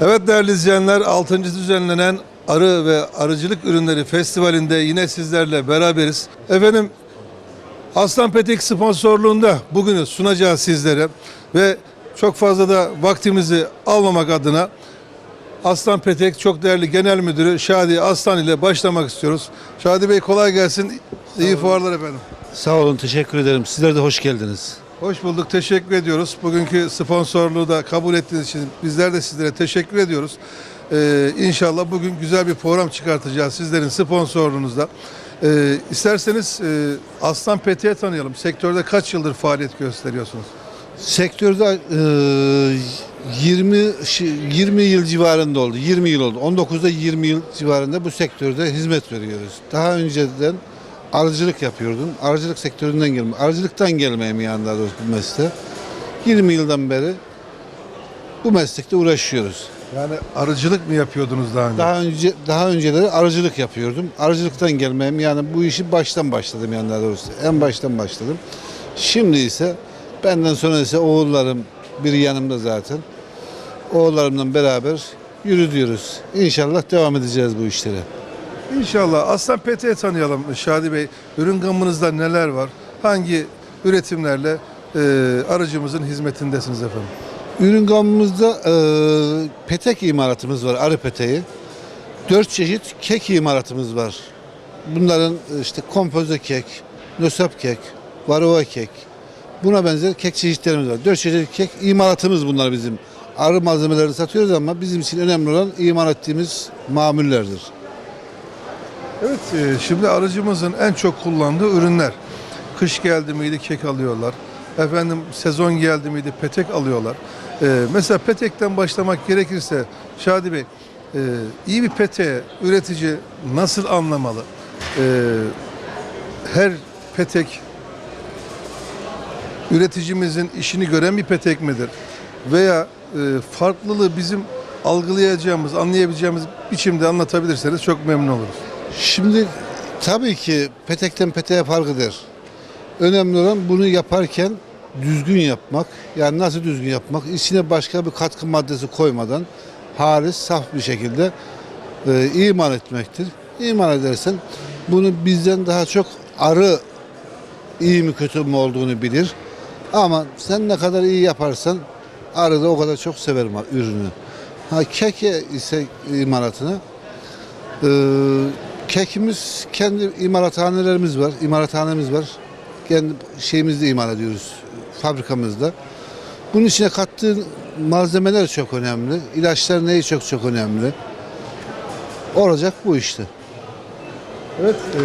Evet değerli izleyenler 6. düzenlenen Arı ve Arıcılık Ürünleri Festivali'nde yine sizlerle beraberiz. Efendim Aslan Petek sponsorluğunda bugünü sunacağız sizlere ve çok fazla da vaktimizi almamak adına Aslan Petek çok değerli genel müdürü Şadi Aslan ile başlamak istiyoruz. Şadi Bey kolay gelsin. İyi fuarlar efendim. Sağ olun, teşekkür ederim. Sizler de hoş geldiniz. Hoş bulduk, teşekkür ediyoruz. Bugünkü sponsorluğu da kabul ettiğiniz için bizler de sizlere teşekkür ediyoruz. Ee, inşallah bugün güzel bir program çıkartacağız sizlerin sponsorluğunuzda. Ee, isterseniz e, Aslan Petek'i tanıyalım. Sektörde kaç yıldır faaliyet gösteriyorsunuz? Sektörde e, 20 şi- 20 yıl civarında oldu. 20 yıl oldu. 19'da 20 yıl civarında bu sektörde hizmet veriyoruz. Daha önceden arıcılık yapıyordum. Arıcılık sektöründen gelme. Arıcılıktan gelmeyeyim yani daha doğrusu bu mesleğe. 20 yıldan beri bu meslekte uğraşıyoruz. Yani arıcılık mı yapıyordunuz daha önce? Daha önce daha önceleri arıcılık yapıyordum. Arıcılıktan gelmem yani bu işi baştan başladım yani daha doğrusu. En baştan başladım. Şimdi ise benden sonra ise oğullarım biri yanımda zaten. Oğullarımla beraber yürütüyoruz. İnşallah devam edeceğiz bu işlere. İnşallah. Aslan Petek'i tanıyalım Şadi Bey. Ürün gamınızda neler var? Hangi üretimlerle e, arıcımızın hizmetindesiniz efendim? Ürün gamımızda e, petek imalatımız var, arı peteği. Dört çeşit kek imalatımız var. Bunların e, işte kompoze kek, nösap kek, varova kek. Buna benzer kek çeşitlerimiz var. Dört çeşit kek imalatımız bunlar bizim. Arı malzemelerini satıyoruz ama bizim için önemli olan imal ettiğimiz mamullerdir. Evet, e, şimdi aracımızın en çok kullandığı ürünler. Kış geldi miydi kek alıyorlar. Efendim sezon geldi miydi petek alıyorlar. E, mesela petekten başlamak gerekirse Şadi Bey, e, iyi bir peteğe üretici nasıl anlamalı? E, her petek üreticimizin işini gören bir petek midir? Veya e, farklılığı bizim algılayacağımız, anlayabileceğimiz biçimde anlatabilirseniz çok memnun oluruz. Şimdi tabii ki petekten peteğe farkıdır. Önemli olan bunu yaparken düzgün yapmak. Yani nasıl düzgün yapmak? İçine başka bir katkı maddesi koymadan halis, saf bir şekilde e, imal etmektir. İmal edersen bunu bizden daha çok arı iyi mi kötü mü olduğunu bilir. Ama sen ne kadar iyi yaparsan arı da o kadar çok sever ürünü. Ha keke ise imalatına ee, kekimiz kendi imalathanelerimiz var. İmalathanemiz var. Kendi şeyimizde imal ediyoruz. Fabrikamızda. Bunun içine kattığın malzemeler çok önemli. İlaçlar neyi çok çok önemli. Olacak bu işte. Evet. e,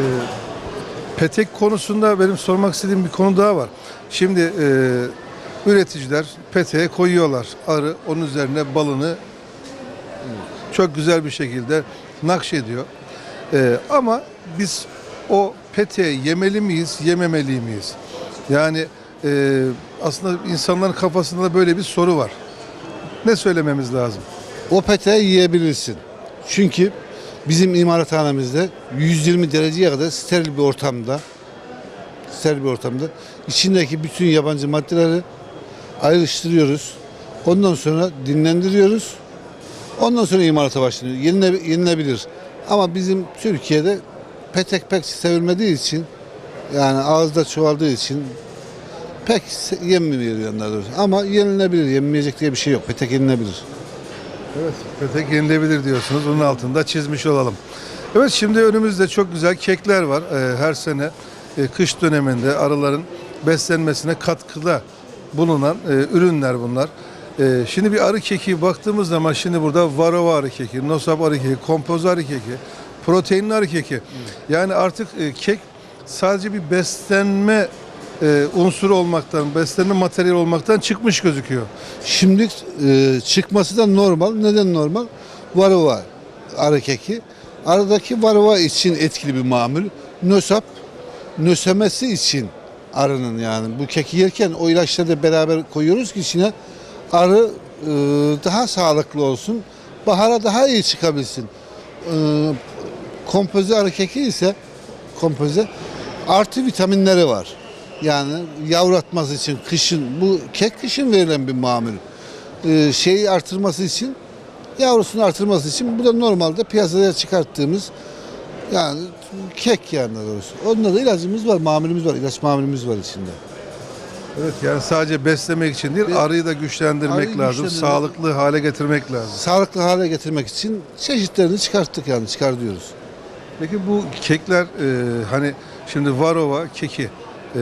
petek konusunda benim sormak istediğim bir konu daha var. Şimdi e, üreticiler peteğe koyuyorlar arı. Onun üzerine balını çok güzel bir şekilde nakşediyor. E, ama biz o peteği yemeli miyiz, yememeli miyiz? Yani e, aslında insanların kafasında da böyle bir soru var. Ne söylememiz lazım? O peteği yiyebilirsin. Çünkü bizim imalathanemizde 120 dereceye kadar steril bir ortamda steril bir ortamda içindeki bütün yabancı maddeleri ayrıştırıyoruz. Ondan sonra dinlendiriyoruz. Ondan sonra imalata başlanıyor. Yenile, yenilebilir. Ama bizim Türkiye'de petek pek sevilmediği için yani ağızda çoğaldığı için pek yenmiyor yani daha doğrusu. Ama yenilebilir. Yenmeyecek diye bir şey yok. Petek yenilebilir. Evet, petek yenilebilir diyorsunuz. Bunun altında çizmiş olalım. Evet, şimdi önümüzde çok güzel kekler var. Ee, her sene e, kış döneminde arıların beslenmesine katkıda bulunan e, ürünler bunlar. E, şimdi bir arı keki baktığımız zaman şimdi burada varova arı keki, nosap arı keki, kompoz arı keki, proteinli arı keki. Yani artık e, kek sadece bir beslenme e, unsuru olmaktan, beslenme materyali olmaktan çıkmış gözüküyor. Şimdi e, çıkması da normal. Neden normal? Varova arı keki. Aradaki varova için etkili bir mamul. Nösap nösemesi için arının yani bu keki yerken o ilaçları da beraber koyuyoruz ki içine arı e, daha sağlıklı olsun. Bahara daha iyi çıkabilsin. E, kompoze arı keki ise kompoze artı vitaminleri var. Yani yavratması için kışın bu kek kışın verilen bir mamul. Ee, şeyi artırması için Yavrusunu artırması için bu da normalde piyasaya çıkarttığımız yani kek yani doğrusu. Onda da ilacımız var, mamulümüz var, ilaç mamulümüz var içinde. Evet yani sadece beslemek için değil, Ve- arıyı da güçlendirmek Arıyı lazım, güçlendirmek- sağlıklı hale getirmek lazım. Sağlıklı hale getirmek için çeşitlerini çıkarttık yani çıkar diyoruz. Peki bu kekler e, hani şimdi Varova keki e,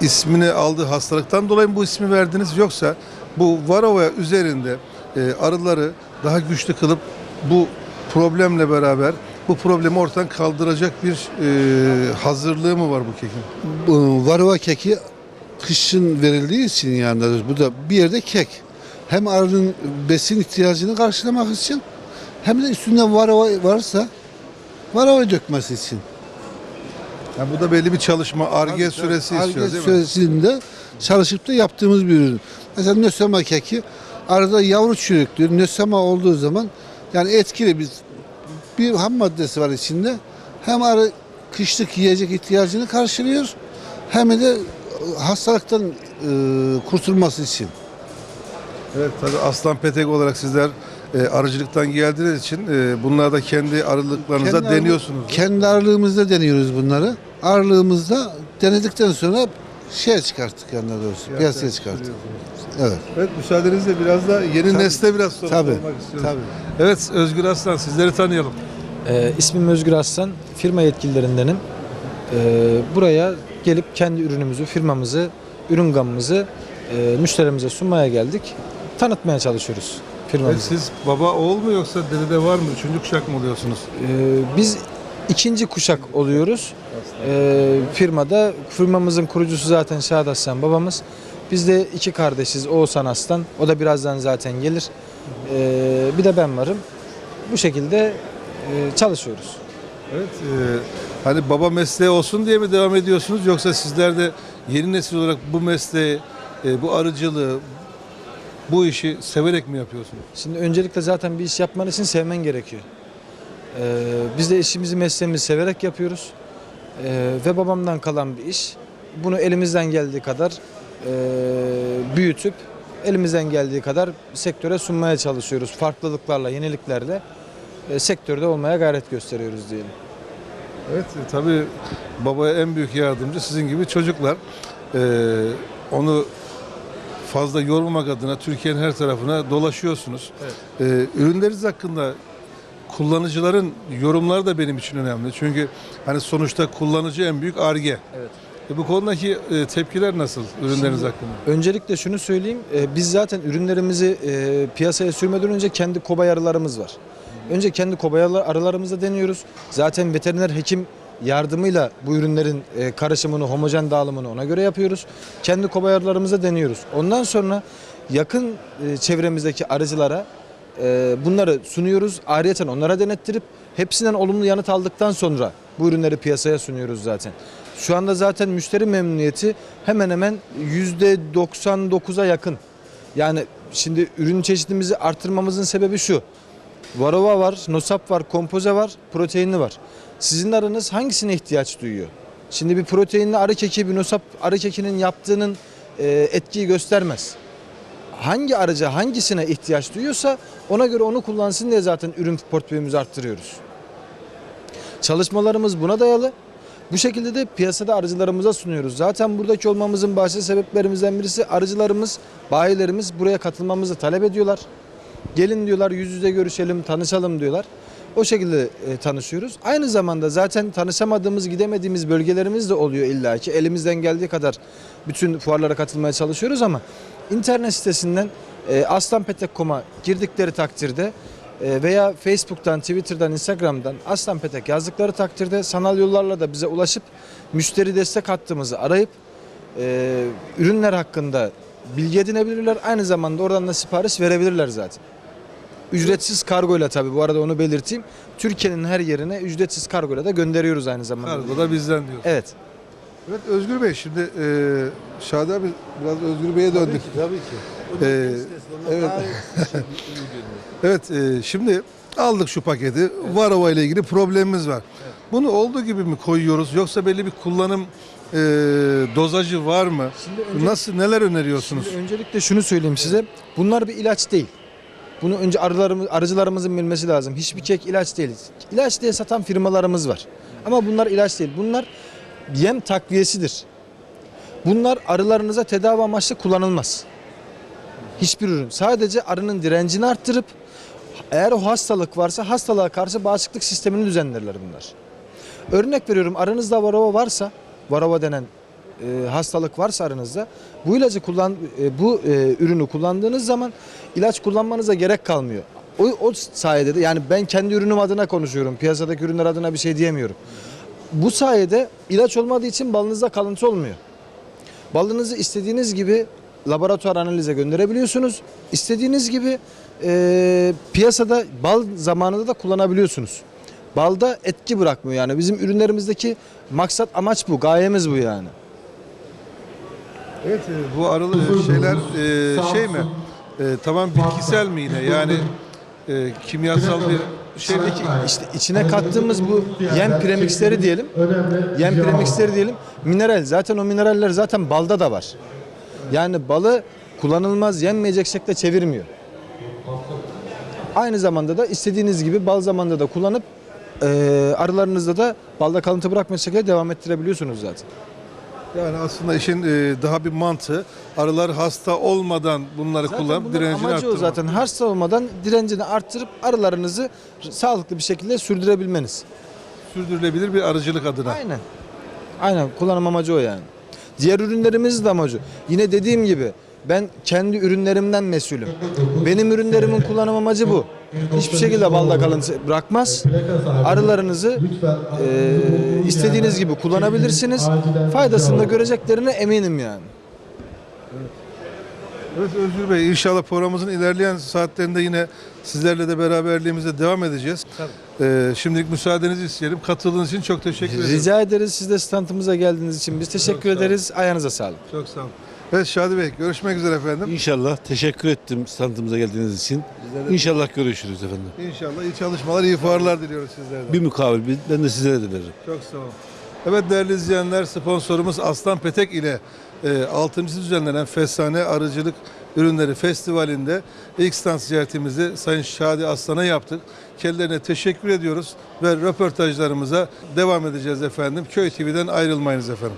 ismini aldığı hastalıktan dolayı mı bu ismi verdiniz yoksa bu Varova üzerinde e, arıları daha güçlü kılıp bu problemle beraber bu problemi ortadan kaldıracak bir e, hazırlığı mı var bu kekin? Bu varova keki kışın verildiği için yani bu da bir yerde kek. Hem arının besin ihtiyacını karşılamak için hem de üstünde varova varsa varovayı dökmesi için. Yani bu da belli bir çalışma, arge süresi istiyor değil mi? süresinde çalışıp da yaptığımız bir ürün. Mesela nösema keki arada yavru çürüktür. Nösema olduğu zaman yani etkili bir bir ham maddesi var içinde. Hem arı kışlık yiyecek ihtiyacını karşılıyor hem de hastalıktan e, kurtulması için. Evet tabii aslan petek olarak sizler e, arıcılıktan geldiğiniz için e, bunlar da kendi arılıklarınıza Kendi deniyorsunuz. Kendi arılığımızda deniyoruz bunları. Arılığımızda denedikten sonra şeye çıkarttık yani daha doğrusu. Piyasaya çıkarttık. Evet. Evet müsaadenizle biraz da yeni Tabii. nesle biraz soru Tabii. sormak istiyorum. Tabii. Evet Özgür Aslan sizleri tanıyalım. Ee, ismim Özgür Aslan, firma yetkililerindenim. Ee, buraya gelip kendi ürünümüzü, firmamızı, ürün gamımızı e, müşterimize sunmaya geldik. Tanıtmaya çalışıyoruz Evet, firmamızı. siz baba oğul mu yoksa dedede var mı? Üçüncü kuşak mı oluyorsunuz? Ee, biz ikinci kuşak oluyoruz. Ee, firmada, firmamızın kurucusu zaten Şahat Aslan babamız. Biz de iki kardeşiz, Oğuzhan Aslan. O da birazdan zaten gelir. Ee, bir de ben varım. Bu şekilde e, çalışıyoruz. Evet. e, hani baba mesleği olsun diye mi devam ediyorsunuz yoksa sizler de yeni nesil olarak bu mesleği, e, bu arıcılığı, bu işi severek mi yapıyorsunuz? Şimdi öncelikle zaten bir iş yapman için sevmen gerekiyor. Ee, biz de işimizi mesleğimizi severek yapıyoruz. Ee, ve babamdan kalan bir iş. Bunu elimizden geldiği kadar büyütüp elimizden geldiği kadar sektöre sunmaya çalışıyoruz. Farklılıklarla, yeniliklerle e, sektörde olmaya gayret gösteriyoruz diyelim. Evet e, tabii babaya en büyük yardımcı sizin gibi çocuklar. Onu fazla yormamak adına Türkiye'nin her tarafına dolaşıyorsunuz. Evet. Ürünleriniz hakkında kullanıcıların yorumları da benim için önemli. Çünkü hani sonuçta kullanıcı en büyük arge. Evet. E, bu konudaki e, tepkiler nasıl ürünleriniz hakkında? Öncelikle şunu söyleyeyim. e, Biz zaten ürünlerimizi e, piyasaya sürmeden önce kendi kobay arılarımız var. Önce kendi kobay arı- arılarımızı deniyoruz. Zaten veteriner hekim yardımıyla bu ürünlerin e, karışımını, homojen dağılımını ona göre yapıyoruz. Kendi kobay arılarımıza deniyoruz. Ondan sonra yakın e, çevremizdeki arıcılara e, bunları sunuyoruz. Ayrıca onlara denettirip hepsinden olumlu yanıt aldıktan sonra bu ürünleri piyasaya sunuyoruz zaten. Şu anda zaten müşteri memnuniyeti hemen hemen %99'a yakın. Yani şimdi ürün çeşitimizi artırmamızın sebebi şu. Varova var, nosap var, kompoze var, proteinli var. Sizin arınız hangisine ihtiyaç duyuyor? Şimdi bir proteinli arı keki, bir nosap arı kekinin yaptığının e, etkiyi göstermez. Hangi arıca hangisine ihtiyaç duyuyorsa ona göre onu kullansın diye zaten ürün portföyümüzü arttırıyoruz. Çalışmalarımız buna dayalı. Bu şekilde de piyasada arıcılarımıza sunuyoruz. Zaten buradaki olmamızın başlı sebeplerimizden birisi arıcılarımız, bayilerimiz buraya katılmamızı talep ediyorlar. Gelin diyorlar yüz yüze görüşelim, tanışalım diyorlar. O şekilde e, tanışıyoruz. Aynı zamanda zaten tanışamadığımız, gidemediğimiz bölgelerimiz de oluyor illaki. Elimizden geldiği kadar bütün fuarlara katılmaya çalışıyoruz ama internet sitesinden e, aslanpetek.com'a girdikleri takdirde veya Facebook'tan, Twitter'dan, Instagram'dan Aslan Petek yazdıkları takdirde sanal yollarla da bize ulaşıp müşteri destek hattımızı arayıp e, ürünler hakkında bilgi edinebilirler. Aynı zamanda oradan da sipariş verebilirler zaten. Ücretsiz kargoyla tabii bu arada onu belirteyim. Türkiye'nin her yerine ücretsiz kargoyla da gönderiyoruz aynı zamanda. Kargo da bizden diyor. Evet. Evet Özgür Bey şimdi e, Şadi abi biraz Özgür Bey'e döndük. Tabii ki. Ee, evet. Evet e, şimdi aldık şu paketi. Varova ile ilgili problemimiz var. Bunu olduğu gibi mi koyuyoruz yoksa belli bir kullanım e, dozajı var mı? Şimdi önce- Nasıl neler öneriyorsunuz? Şimdi öncelikle şunu söyleyeyim size. Bunlar bir ilaç değil. Bunu önce arılarımız, arıcılarımızın bilmesi lazım. Hiçbir kek ilaç değil. İlaç diye satan firmalarımız var. Ama bunlar ilaç değil. Bunlar yem takviyesidir. Bunlar arılarınıza tedavi amaçlı kullanılmaz. Hiçbir ürün. Sadece arının direncini arttırıp eğer o hastalık varsa hastalığa karşı bağışıklık sistemini düzenlerler bunlar. Örnek veriyorum arınızda varova varsa, varova denen e, hastalık varsa arınızda bu ilacı kullan e, bu e, ürünü kullandığınız zaman ilaç kullanmanıza gerek kalmıyor. O, o sayede de yani ben kendi ürünüm adına konuşuyorum. Piyasadaki ürünler adına bir şey diyemiyorum. Bu sayede ilaç olmadığı için balınızda kalıntı olmuyor. Balınızı istediğiniz gibi laboratuvar analize gönderebiliyorsunuz. İstediğiniz gibi e, piyasada bal zamanında da kullanabiliyorsunuz. Balda etki bırakmıyor yani. Bizim ürünlerimizdeki maksat amaç bu, gayemiz bu yani. Evet e, bu arılı şeyler e, şey mi? E, tamam bitkisel mi yine? Yani e, kimyasal bir şey mi? İşte içine kattığımız bu yem premixleri diyelim. Yem premixleri diyelim. Mineral. Zaten o mineraller zaten balda da var. Yani balı kullanılmaz yenmeyecek şekilde çevirmiyor. Aynı zamanda da istediğiniz gibi bal zamanında da kullanıp e, arılarınızda da balda kalıntı bırakmayacak şekilde devam ettirebiliyorsunuz zaten. Yani aslında işin e, daha bir mantığı arılar hasta olmadan bunları Zaten kullanıp direncini amacı arttırmak. zaten. Hasta olmadan direncini arttırıp arılarınızı sağlıklı bir şekilde sürdürebilmeniz. Sürdürülebilir bir arıcılık adına. Aynen. Aynen kullanım amacı o yani. Diğer ürünlerimiz de amacı. Yine dediğim gibi ben kendi ürünlerimden mesulüm. Benim ürünlerimin kullanım amacı bu. Hiçbir şekilde balda kalıntı bırakmaz. Arılarınızı eee, istediğiniz gibi kullanabilirsiniz. Faydasını da göreceklerine eminim yani. Evet Özgür Bey inşallah programımızın ilerleyen saatlerinde yine sizlerle de beraberliğimize devam edeceğiz. Ee, şimdilik müsaadenizi isteyelim. Katıldığınız için çok teşekkür ederim. Rica ederiz siz de standımıza geldiğiniz için. Biz teşekkür sağ olun. ederiz. Ayağınıza sağlık. Çok sağ olun. Evet Şadi Bey görüşmek üzere efendim. İnşallah. Teşekkür ettim standımıza geldiğiniz için. İnşallah görüşürüz efendim. İnşallah iyi çalışmalar, iyi fuarlar diliyoruz sizlerden. Bir mukavel bir- ben de sizlere de veririm. Çok sağ olun. Evet değerli izleyenler sponsorumuz Aslan Petek ile e, 6. düzenlenen Fesane Arıcılık Ürünleri Festivali'nde ilk stand ziyaretimizi Sayın Şadi Aslan'a yaptık. Kendilerine teşekkür ediyoruz ve röportajlarımıza devam edeceğiz efendim. Köy TV'den ayrılmayınız efendim.